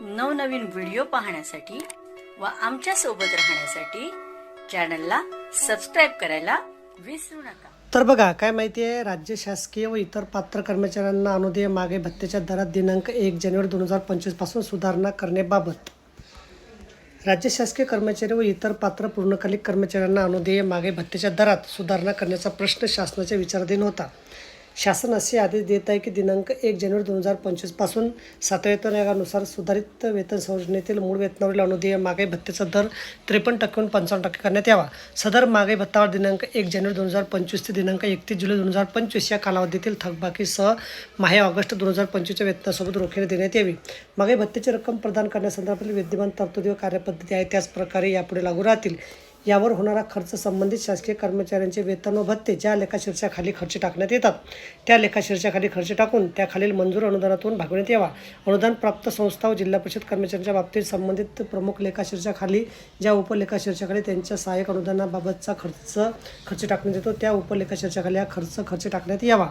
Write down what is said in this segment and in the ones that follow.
नवनवीन व्हिडिओ पाहण्यासाठी व आमच्यासोबत राहण्यासाठी चॅनलला सबस्क्राईब करायला विसरू नका. तर बघा काय माहिती आहे राज्य शासकीय व इतर पात्र कर्मचाऱ्यांना अनुदेय मागे भत्तेच्या दरात दिनांक एक जानेवारी दोन हजार पंचवीसपासून सुधारणा करण्याबाबत. राज्य शासकीय कर्मचारी व इतर पात्र पूर्णकालिक कर्मचाऱ्यांना अनुदेय मागे भत्तेच्या दरात सुधारणा करण्याचा प्रश्न शासनाच्या विचाराधीन होता. शासन असे आदेश देत आहे की दिनांक एक जानेवारी दोन हजार पंचवीसपासून सातव्या वेतन आयोगानुसार सुधारित वेतन संरचनेतील मूळ वेतनावरील अनुदेय मागे भत्तेचा दर त्रेपन्न टक्क्याहून पंचावन्न टक्के करण्यात यावा. सदर मागे भत्तावर दिनांक एक जानेवारी दोन हजार पंचवीस ते दिनांक एकतीस जुलै दोन हजार पंचवीस या कालावधीतील थकबाकीसह माहे ऑगस्ट दोन हजार पंचवीसच्या वेतनासोबत रोखीने देण्यात यावी. मागे भत्तेची रक्कम प्रदान करण्यासंदर्भातील विद्यमान तरतुदी व कार्यपद्धती आहे त्याचप्रकारे यापुढे लागू राहतील. यावर होणारा खर्च संबंधित शासकीय कर्मचाऱ्यांचे वेतन व भत्ते ज्या लेखाशीर्षाखाली खर्च टाकण्यात येतात त्या लेखाशीर्षाखाली खर्च टाकून त्याखालील मंजूर अनुदानातून भागवण्यात यावा. अनुदान प्राप्त संस्था व जिल्हा परिषद कर्मचाऱ्यांच्या बाबतीत संबंधित प्रमुख लेखाशीर्षाखाली ज्या उपलेखाशीर्षाखाली त्यांच्या सहाय्यक अनुदानाबाबतचा खर्च खर्च टाकण्यात येतो त्या उपलेखाशीर्षाखाली हा खर्च खर्च टाकण्यात यावा.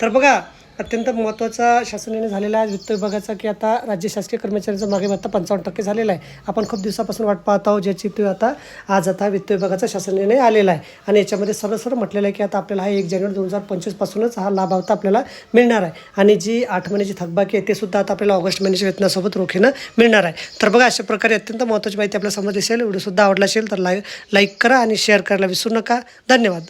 तर बघा अत्यंत महत्त्वाचा शासन निर्णय झालेला आहे वित्त विभागाचा की आता राज्य शासकीय कर्मचाऱ्यांचा मागे भत्ता पंचावन्न टक्के झालेला आहे. आपण खूप दिवसापासून वाट पाहत आहोत ज्याची ती आता आज आता वित्त विभागाचा शासन निर्णय आलेला आहे. आणि याच्यामध्ये सरळ सरळ म्हटलेलं आहे की आता आपल्याला हा एक जानेवारी दोन हजार पंचवीसपासूनच हा लाभ आता आपल्याला मिळणार आहे. आणि जी आठ महिन्याची थकबाकी आहे ते सुद्धा आता आपल्याला ऑगस्ट महिन्याच्या वेतनासोबत रोखीनं मिळणार आहे. तर बघा अशा प्रकारे अत्यंत महत्त्वाची माहिती आपल्याला समोर असेल व्हिडिओसुद्धा आवडला असेल तर लाईक लाईक करा आणि शेअर करायला विसरू नका. धन्यवाद.